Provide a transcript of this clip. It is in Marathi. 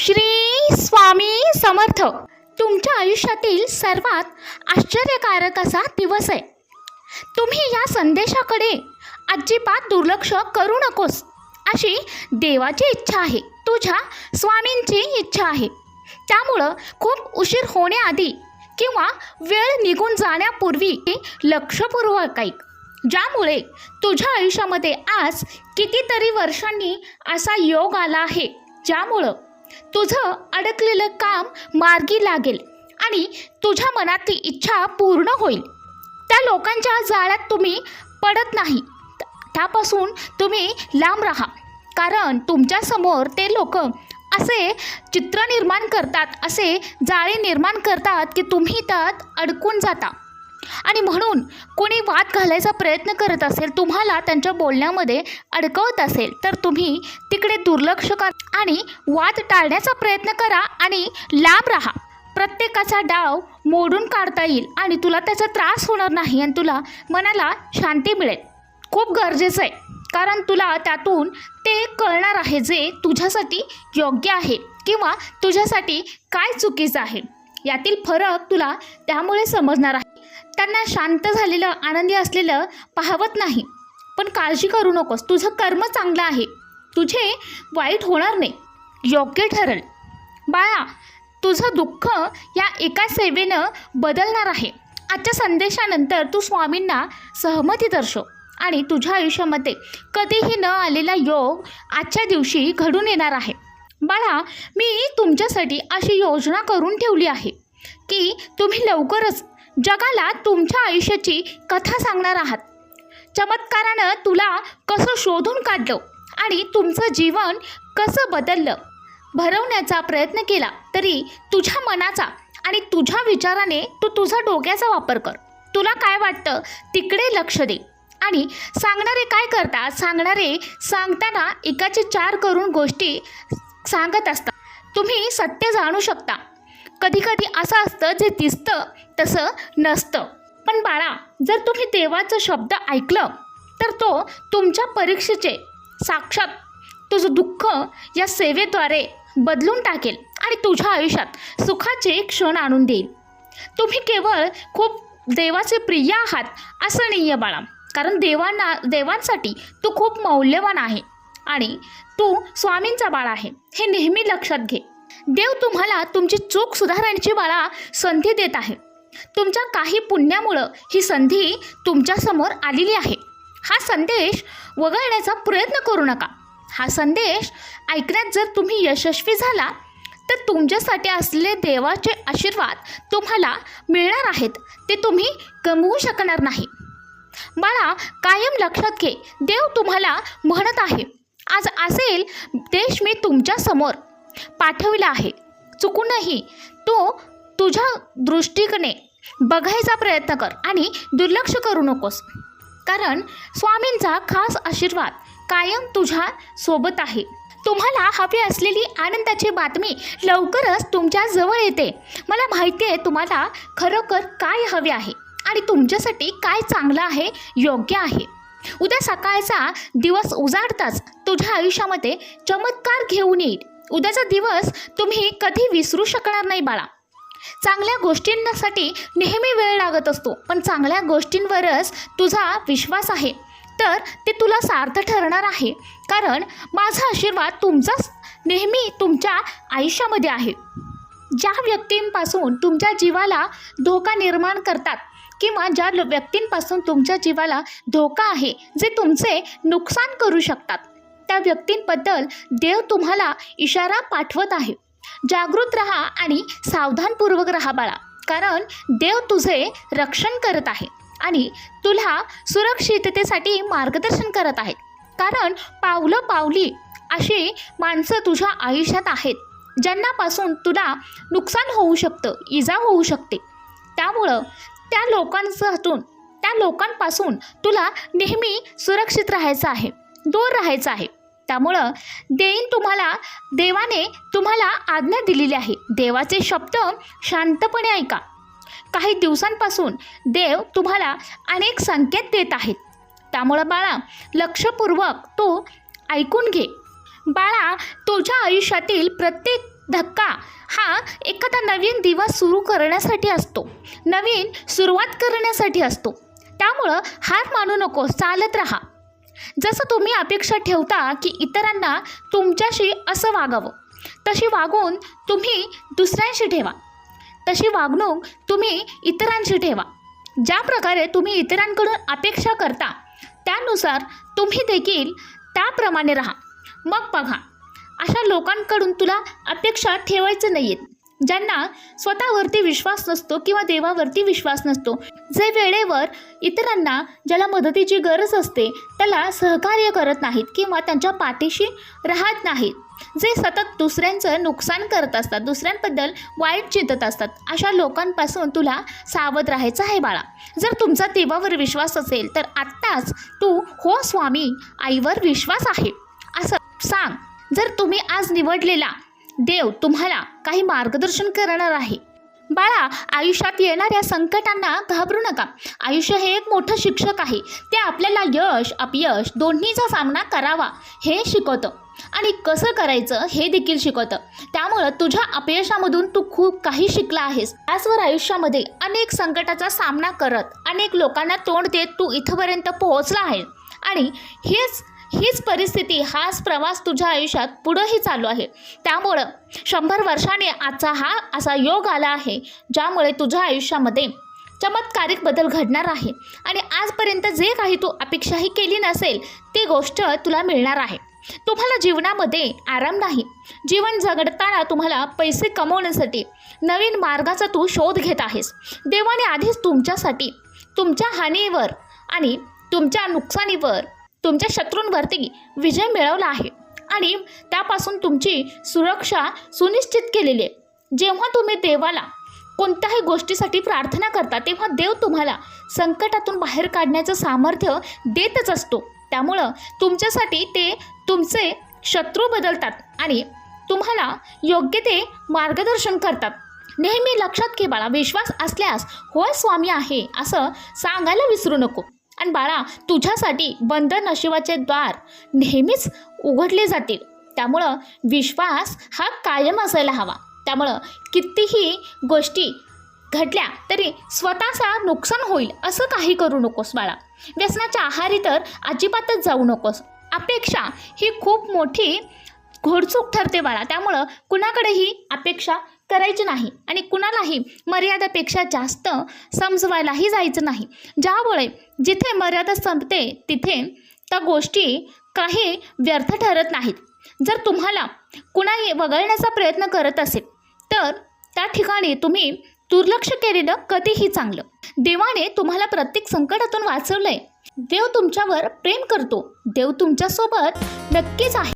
श्री स्वामी समर्थ. तुमच्या आयुष्यातील सर्वात आश्चर्यकारक असा दिवस आहे. तुम्ही या संदेशाकडे अजिबात दुर्लक्ष करू नकोस. अशी देवाची इच्छा आहे तुझ्या स्वामींची इच्छा आहे. त्यामुळं खूप उशीर होण्याआधी किंवा वेळ निघून जाण्यापूर्वी लक्षपूर्वक ऐक. ज्यामुळे तुझ्या आयुष्यामध्ये आज कितीतरी वर्षांनी असा योग आला आहे ज्यामुळं तुझं अडकलेलं काम मार्गी लागेल आणि तुझ्या मनातली इच्छा पूर्ण होईल. त्या लोकांच्या जाळ्यात तुम्ही पडत नाही. त्यापासून तुम्ही लांब राहा. कारण तुमच्यासमोर ते लोक असे चित्र निर्माण करतात असे जाळे निर्माण करतात की तुम्ही त्यात अडकून जाता. आणि म्हणून कोणी वाद घालायचा प्रयत्न करत असेल तुम्हाला त्यांच्या बोलण्यामध्ये अडकवत असेल तर तुम्ही तिकडे दुर्लक्ष करा आणि वाद टाळण्याचा प्रयत्न करा आणि लांब राहा. प्रत्येकाचा डाव मोडून काढता येईल आणि तुला त्याचा त्रास होणार नाही आणि तुला मनाला शांती मिळेल. खूप गरजेचं आहे कारण तुला त्यातून ते कळणार आहे जे तुझ्यासाठी योग्य आहे किंवा तुझ्यासाठी काय चुकीचं आहे. यातील फरक तुला त्यामुळे समजणार आहे. त्यांना शांत झालेलं आनंदी असलेलं पाहवत नाही. पण काळजी करू नकोस. तुझं कर्म चांगलं आहे. तुझे वाईट होणार नाही. योग्य ठरल. बाळा तुझं दुःख या एका सेवेनं बदलणार आहे. आजच्या संदेशानंतर तू स्वामींना सहमती दर्शव आणि तुझ्या आयुष्यामध्ये कधीही न आलेला योग आजच्या दिवशी घडून येणार आहे. बाळा मी तुमच्यासाठी अशी योजना करून ठेवली आहे की तुम्ही लवकरच जगाला तुमच्या आयुष्याची कथा सांगणार आहात. चमत्कारानं तुला कसं शोधून काढलं आणि तुमचं जीवन कसं बदललं? भरवण्याचा प्रयत्न केला तरी तुझ्या मनाचा आणि तुझ्या विचाराने तू तुझा डोक्याचा वापर कर. तुला काय वाटतं तिकडे लक्ष दे. आणि सांगणारे काय करतात सांगणारे सांगताना एकाचे चार करून गोष्टी सांगत असतात. तुम्ही सत्य जाणू शकता. कधीकधी असं असतं जे दिसतं तसं नसतं. पण बाळा जर तुम्ही देवाचं शब्द ऐकलं तर तो तुमच्या परीक्षेचे साक्षात तुझं दुःख या सेवेद्वारे बदलून टाकेल आणि तुझ्या आयुष्यात सुखाचे क्षण आणून देईल. तुम्ही केवळ खूप देवाचे प्रिय आहात असं नाही आहे बाळा. कारण देवांना देवांसाठी तू खूप मौल्यवान आहे आणि तू स्वामींचा बाळा आहे. हे नेहमी लक्षात घे. देव तुम्हाला तुमची चूक सुधारण्याची मला संधी देत आहे. तुमच्या काही पुण्यामुळं ही संधी तुमच्यासमोर आलेली आहे. हा संदेश वगळण्याचा प्रयत्न करू नका. हा संदेश ऐकण्यात जर तुम्ही यशस्वी झाला तर तुमच्यासाठी असलेले देवाचे आशीर्वाद तुम्हाला मिळणार आहेत ते तुम्ही गमवू शकणार नाही. बाळा कायम लक्षात घे देव तुम्हाला म्हणत आहे. आज असेल देश मी तुमच्यासमोर पाठविला आहे. चुकूनही तू तुझ्या दृष्टीकडे बघायचा प्रयत्न कर आणि दुर्लक्ष करू नकोस. कारण स्वामींचा खास आशीर्वाद कायम तुझ्या सोबत आहे. तुम्हाला हवी असलेली आनंदाची बातमी लवकरच तुमच्या जवळ येते. मला माहिती आहे तुम्हाला खरोखर काय हवे आहे आणि तुमच्यासाठी काय चांगलं आहे योग्य आहे. उद्या सकाळचा दिवस उजाडताच तुझ्या आयुष्यामध्ये चमत्कार घेऊन येईल. उद्याचा दिवस तुम्ही कधी विसरू शकणार नाही बाळा. चांगल्या गोष्टींसाठी नेहमी वेळ लागत असतो पण चांगल्या गोष्टींवरच तुझा विश्वास आहे. तर ते तुला सार्थ ठरणार आहे. कारण माझा आशीर्वाद तुमचाच नेहमी तुमच्या आयुष्यामध्ये आहे. ज्या व्यक्तींपासून तुमच्या जीवाला धोका निर्माण करतात किंवा ज्या व्यक्तींपासून तुमच्या जीवाला धोका आहे जे तुमचे नुकसान करू शकतात. त्या व्यक्तींबद्दल देव तुम्हाला इशारा पाठवत आहे. जागृत राहा आणि सावधानपूर्वक रहा बाळा. कारण देव तुझे रक्षण करत आहे आणि तुला सुरक्षिततेसाठी मार्गदर्शन करत आहेत. कारण पावलं पावली अशी माणसं तुझ्या आयुष्यात आहेत. ज्यांनापासून तुला नुकसान होऊ शकतं इजा होऊ शकते. त्यामुळं त्या लोकांपासून त्या लोकांपासून तुला नेहमी सुरक्षित राहायचं आहे दूर राहायचं आहे. त्यामुळं देईन तुम्हाला देवाने तुम्हाला आज्ञा दिलेली आहे. देवाचे शब्द शांतपणे ऐका. काही दिवसांपासून देव तुम्हाला अनेक संकेत देत आहेत. त्यामुळं बाळा लक्षपूर्वक तो ऐकून घे. बाळा तुझ्या आयुष्यातील प्रत्येक धक्का हा एखादा नवीन दिवस सुरू करण्यासाठी असतो. नवीन सुरुवात करण्यासाठी असतो. त्यामुळं हार मानू नको चालत राहा. जसं तुम्ही अपेक्षा ठेवता की इतरांना तुमच्याशी असं वागावं तशी वागून तुम्ही दुसऱ्यांशी ठेवा. तशी वागणूक तुम्ही इतरांशी ठेवा. ज्या प्रकारे तुम्ही इतरांकडून अपेक्षा करता त्यानुसार तुम्ही देखील त्याप्रमाणे राहा. मग बघा अशा लोकांकडून तुला अपेक्षा ठेवायचं नाही आहेत ज्यांना स्वतःवरती विश्वास नसतो किंवा देवावरती विश्वास नसतो. जे वेळेवर इतरांना ज्याला मदतीची गरज असते त्याला सहकार्य करत नाहीत किंवा त्यांच्या पाठीशी राहत नाहीत. जे सतत दुसऱ्यांचं नुकसान करत असतात दुसऱ्यांबद्दल वाईट चिंतत असतात अशा लोकांपासून तुला सावध राहायचं आहे बाळा. जर तुमचा देवावर विश्वास असेल तर आत्ताच तू हो स्वामी आईवर विश्वास आहे. असं सांग. जर तुम्ही आज निवडलेला देव तुम्हाला काही मार्गदर्शन करणार आहे. बाळा आयुष्यात येणाऱ्या संकटांना घाबरू नका. आयुष्य हे एक मोठं शिक्षक आहे. ते आपल्याला यश अपयश दोन्हीचा सामना करावा हे शिकवतं. आणि कसं करायचं हे देखील शिकवतं. त्यामुळं तुझ्या अपयशामधून तू खूप काही शिकला आहेस. आजवर आयुष्यामध्ये अनेक संकटाचा सामना करत अनेक लोकांना तोंड देत तू इथंपर्यंत पोहोचला आहे आणि हेच हीच परिस्थिती हाच प्रवास तुझ्या आयुष्यात पुढंही चालू आहे. त्यामुळं शंभर वर्षाने आजचा हा असा योग आला आहे ज्यामुळे तुझ्या आयुष्यामध्ये चमत्कारिक बदल घडणार आहे. आणि आजपर्यंत जे काही तू अपेक्षाही केली नसेल ती गोष्ट तुला मिळणार आहे. तुम्हाला जीवनामध्ये आराम नाही. जीवन जगडताना तुम्हाला पैसे कमवण्यासाठी नवीन मार्गाचा तू शोध घेत आहेस. देवाने आधीच तुमच्यासाठी तुमच्या हानीवर आणि तुमच्या नुकसानीवर तुमच्या शत्रूंवरती विजय मिळवला आहे. आणि त्यापासून तुमची सुरक्षा सुनिश्चित केलेली आहे. जेव्हा तुम्ही देवाला कोणत्याही गोष्टीसाठी प्रार्थना करता तेव्हा देव तुम्हाला संकटातून बाहेर काढण्याचं सामर्थ्य देतच असतो. त्यामुळं तुमच्यासाठी ते तुमचे शत्रू बदलतात आणि तुम्हाला योग्य ते मार्गदर्शन करतात. नेहमी लक्षात घे बाळा विश्वास असल्यास होय स्वामी आहे असं सांगायला विसरू नको. आणि बाळा तुझ्यासाठी बंद नशिबाचे द्वार नेहमीच उघडले जातील. त्यामुळं विश्वास हा कायम असायला हवा. त्यामुळं कितीही गोष्टी घडल्या तरी स्वतःचा नुकसान होईल असं काही करू नकोस बाळा. व्यसनाच्या आहारी तर अजिबातच जाऊ नकोस. अपेक्षा ही खूप मोठी घोडचूक ठरते बाळा. त्यामुळं कुणाकडेही अपेक्षा करायची नाही आणि कुणालाही मर्यादेपेक्षा जास्त समजवायलाही जायचं नाही. ज्यामुळे जिथे मर्यादा संपते तिथे त्या गोष्टी काही व्यर्थ ठरत नाहीत. जर तुम्हाला कुणाही वगळण्याचा प्रयत्न करत असेल तर त्या ठिकाणी तुम्ही दुर्लक्ष केलेलं कधीही चांगलं. देवाने तुम्हाला प्रत्येक संकटातून वाचवलंय. देव तुमच्यावर प्रेम करतो. देव तुमच्यासोबत नक्कीच आहे.